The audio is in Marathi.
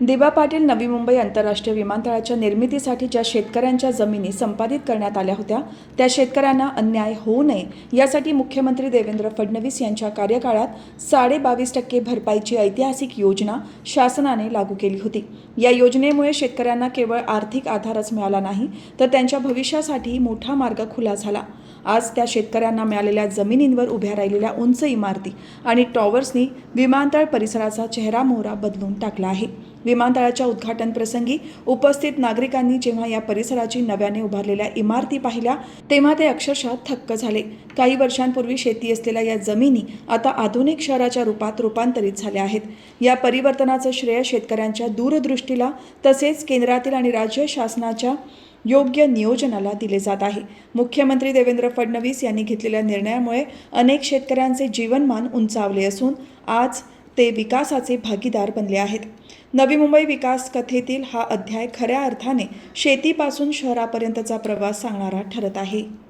दिबा पाटील नवी मुंबई आंतरराष्ट्रीय विमानतळाच्या निर्मितीसाठी ज्या शेतकऱ्यांच्या जमिनी संपादित करण्यात आल्या होत्या. त्या शेतकऱ्यांना अन्याय होऊ नये यासाठी मुख्यमंत्री देवेंद्र फडणवीस यांच्या कार्यकाळात साडे बावीस टक्के भरपाईची ऐतिहासिक योजना शासनाने लागू केली होती. या योजनेमुळे शेतकऱ्यांना केवळ आर्थिक आधारच मिळाला नाही तर त्यांच्या भविष्यासाठी मोठा मार्ग खुला झाला. आज त्या शेतकऱ्यांना मिळालेल्या जमिनींवर उभ्या राहिलेल्या उंच इमारती आणि टॉवर्सनी विमानतळ परिसराचा चेहरा मोहरा बदलून टाकला आहे. विमानतळाच्या उद्घाटन प्रसंगी उपस्थित नागरिकांनी जेव्हा या परिसराची नव्याने उभारलेल्या इमारती पाहिल्या तेव्हा ते अक्षरशः थक्क झाले. काही वर्षांपूर्वी शेती असलेल्या या जमिनी आता आधुनिक शहराच्या रूपात रूपांतरित झाल्या आहेत. या परिवर्तनाचं श्रेय शेतकऱ्यांच्या दूरदृष्टीला तसेच केंद्रातील आणि राज्य शासनाच्या योग्य नियोजनाला दिले जात आहे. मुख्यमंत्री देवेंद्र फडणवीस यांनी घेतलेल्या निर्णयामुळे अनेक शेतकऱ्यांचे जीवनमान उंचावले असून आज ते विकासाचे भागीदार बनले आहेत. नवी मुंबई विकास कथेतील हा अध्याय खऱ्या अर्थाने शेतीपासून शहरापर्यंतचा प्रवास सांगणारा ठरत आहे.